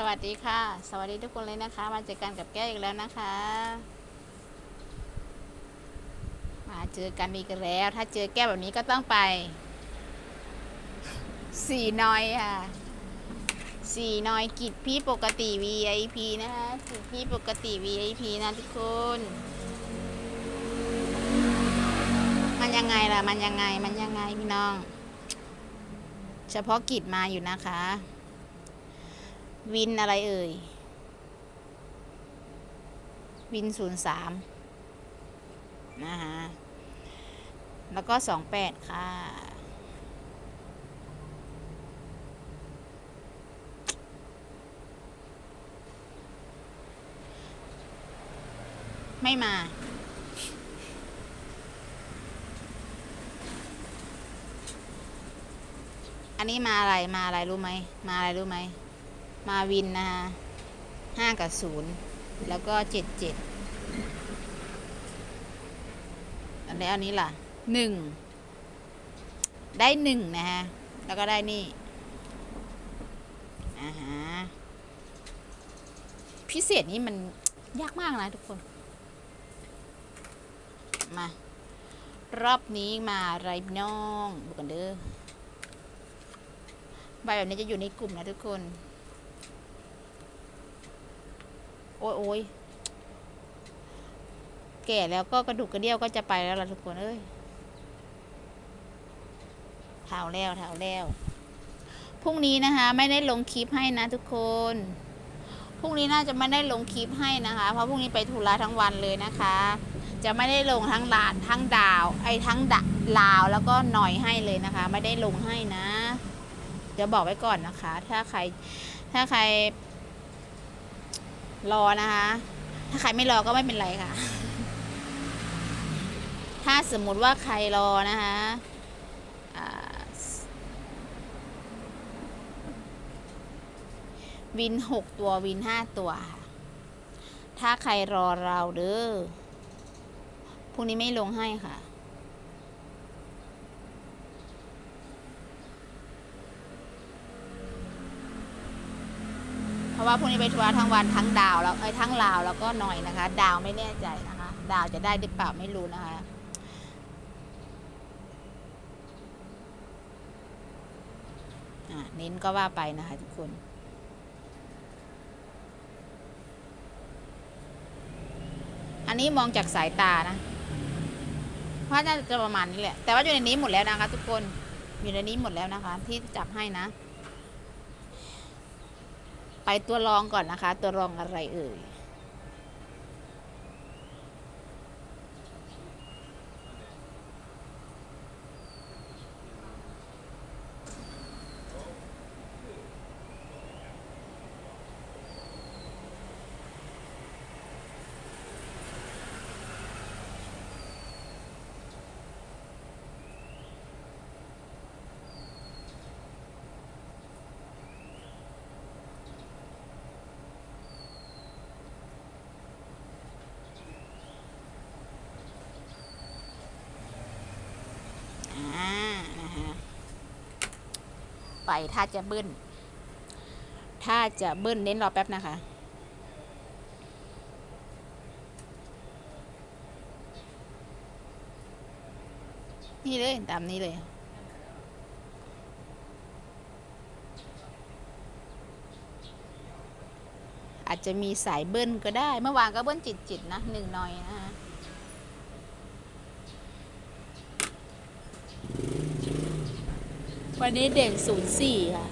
สวัสดีค่ะ สวัสดีทุกคนเลยนะคะ มาเจอกันกับแก้วอีกแล้วนะคะ มาเจอกันอีกแล้ว ถ้าเจอแก้วแบบนี้ก็ต้องไป สี่น้อยค่ะ สี่น้อยกิจพี่ปกติ VIP นะคะกิจพี่ปกติ VIP นะทุกคน มันยังไงล่ะ มันยังไง มันยังไงพี่น้อง เฉพาะกิจมาอยู่นะคะ วินอะไรเอ่ย วินศูนย์สามนะคะแล้วก็สองแปดค่ะ ไม่มาอันนี้มาอะไรมาอะไรรู้ไหมมาอะไรรู้ไหม มาวินนะคะห้ากับศูนย์แล้วก็เจ็ดเจ็ดแล้วอันนี้ล่ะหนึ่งได้หนึ่งนะฮะ แล้วก็ได้นี่อ่าฮะพิเศษนี้มันยากมากนะทุกคน มา รอบนี้มาไรน้องดูกันเด้อใบแบบนี้จะอยู่ในกลุ่มนะทุกคน โอ้ยโอยแก่แล้วก็กระดูกกระเดี่ยวก็จะไปแล้วล่ะทุกคนเอ้ยเท้าแล้วเท้าแล้วพรุ่งนี้นะคะ ไม่ได้ลงคลิปให้นะทุกคนพรุ่งนี้น่าจะไม่ได้ลงคลิปให้นะคะ เพราะพรุ่งนี้ไปธุระทั้งวันเลยนะคะ จะไม่ได้ลงทั้งลานทั้งดาว ไอ้ทั้งดลาวแล้วก็หน่อยให้เลยนะคะ ไม่ได้ลงให้นะ เดี๋ยวบอกไว้ก่อนนะคะ ถ้าใครถ้าใคร รอนะคะ ถ้าใครไม่รอก็ไม่เป็นไรค่ะ ถ้าสมมุติว่าใครรอนะคะวินหกตัววินห้าตัวค่ะ ถ้าใครรอเราเด้อพรุ่งนี้ไม่ลงให้ค่ะ ราะว่าพรุ่งนี้ไปทัวร์ทั้งวันทั้งดาวแล้วเอ้ยทั้งลาวแล้วก็หน่อยนะคะ ดาวไม่แน่ใจนะคะ ดาวจะได้หรือเปล่าไม่รู้นะคะอะเน้นก็ว่าไปนะคะทุกคนอันนี้มองจากสายตานะว่าน่าจะประมาณนี้แหละ แต่ว่าอยู่ในนี้หมดแล้วนะคะทุกคน อยู่ในนี้หมดแล้วนะคะ ที่จับให้นะ ไปตัวรองก่อนนะคะ ตัวรองอะไรเอ่ย อ่านะคะ ไป ถ้าจะเบิ้ล ถ้าจะเบิ้ลเน้นรอแป๊บนะคะ นี่เลย ตามนี้เลยอาจจะมีสายเบิ้ลก็ได้ เมื่อวานก็เบิ้ลจิตๆนะหนึ่งหน่อยนะคะ วันนี้เด่นศูนย์สี่ค่ะ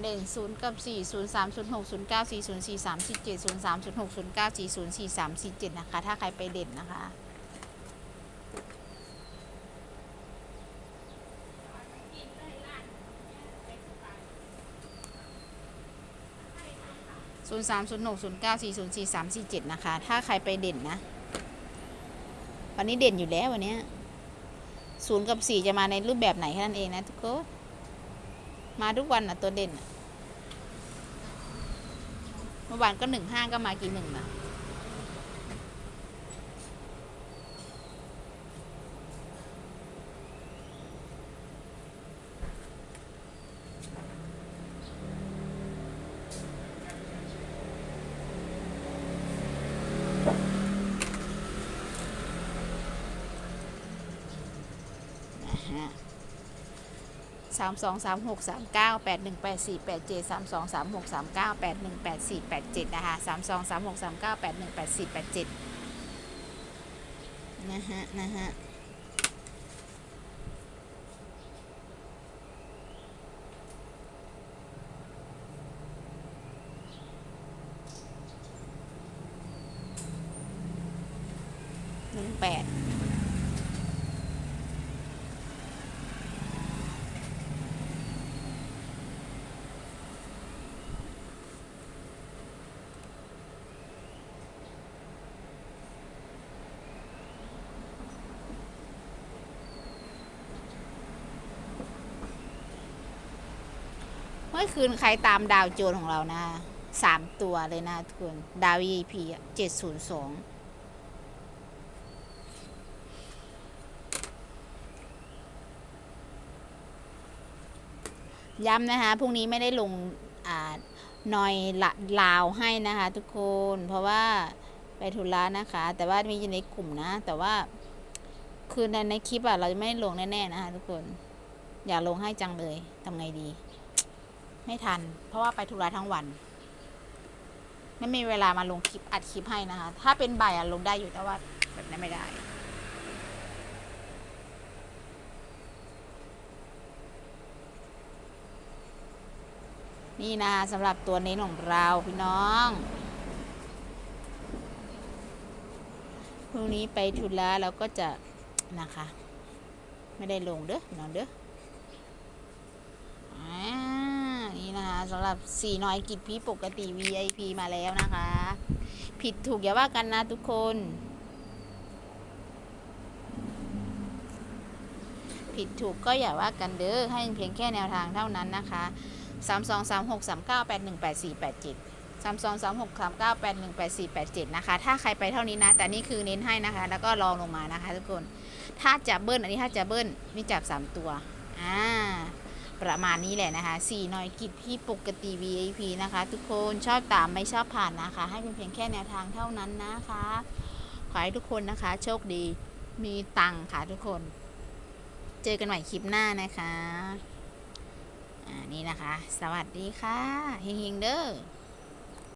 เด่นศูนย์กับสี่ศูนย์สามศูนย์หกศูนย์เก้าสี่ศูนย์สี่สามสี่เจ็ดศูนย์สามศูนย์หกศูนย์เก้าสี่ศูนย์สี่สามสี่เจ็ดนะคะ ถ้าใครไปเด่นนะคะ 0 3 0 6 0 9 4 0 4 3 4 7 นะคะ ถ้าใครไปเด่นนะ วันนี้เด่นอยู่แล้ววันนี้ยศูนย์กับสี่จะมาในรูปแบบไหนแค่นั้นเองนะทุกคน มาทุกวันนะตัวเด่นเมื่อวานก็หนึ่งห้าก็มากี่หนึ่งนะ 3 2 3 6 3 9 8 1 8 4 8 7 3 2 3 6 3 9 8 1 8 4 8 7 นะคะ 3 2 3 6 3 9 8 1 8 4 8 7 นะฮะ นะฮะหนึ่งแปด มื่อคืนใครตามดาวโจนของเรานะสามตัวเลยนะทุกคนดาว EP เจ็ดศูนย์สองย้ำนะคะพรุ่งนี้ไม่ได้ลงอ่านอยละลาวให้นะคะทุกคนเพราะว่าไปธุระนะคะ แต่ว่ามีอยู่ในกลุ่มนะ แต่ว่าคือในในคลิปอะเราจะไม่ลงแน่ๆนะคะทุกคน อย่าลงให้จังเลยทำไงดี ไม่ทัน เพราะว่าไปธุระทั้งวัน ไม่มีเวลามาลงคลิปอัดคลิปให้นะคะ ถ้าเป็นบ่ายอะลงได้อยู่แต่ว่าแบบนั้นไม่ได้ นี่นะสำหรับตัวเน้นของเราพี่น้องพรุ่งนี้ไปธุระเราก็จะนะคะ ไม่ได้ลงเด้อน้องเด้ออ่า นี่นะคะสำหรับสี่น้อยกิจพี่ปกติ VIP มาแล้วนะคะ ผิดถูกอย่าว่ากันนะทุกคน ผิดถูกก็อย่าว่ากันเด้อให้เพียงแค่แนวทางเท่านั้นนะคะสามสองสามหกสามเก้าแปดหนึ่งแปดสี่แปดเจ็ดสามสองสามหกสามเก้าแปดหนึ่งแปดสี่แปดเจ็ดนะคะ ถ้าใครไปเท่านี้นะ แต่นี่คือเน้นให้นะคะ แล้วก็ลองลงมานะคะทุกคน ถ้าจะเบิ้ลอันนี้ถ้าจะเบิ้ลนี่จับสามตัว อ่า ประมาณนี้แหละนะคะสี่หน่อยกิจพี่ปกติ VIP นะคะ ทุกคนชอบตามไม่ชอบผ่านนะคะ ให้เป็นเพียงแค่แนวทางเท่านั้นนะคะขอให้ทุกคนนะคะ โชคดีมีตังค์ค่ะทุกคน เจอกันใหม่คลิปหน้านะคะ อ่านี่นะคะ สวัสดีค่ะ เฮงๆเด้อ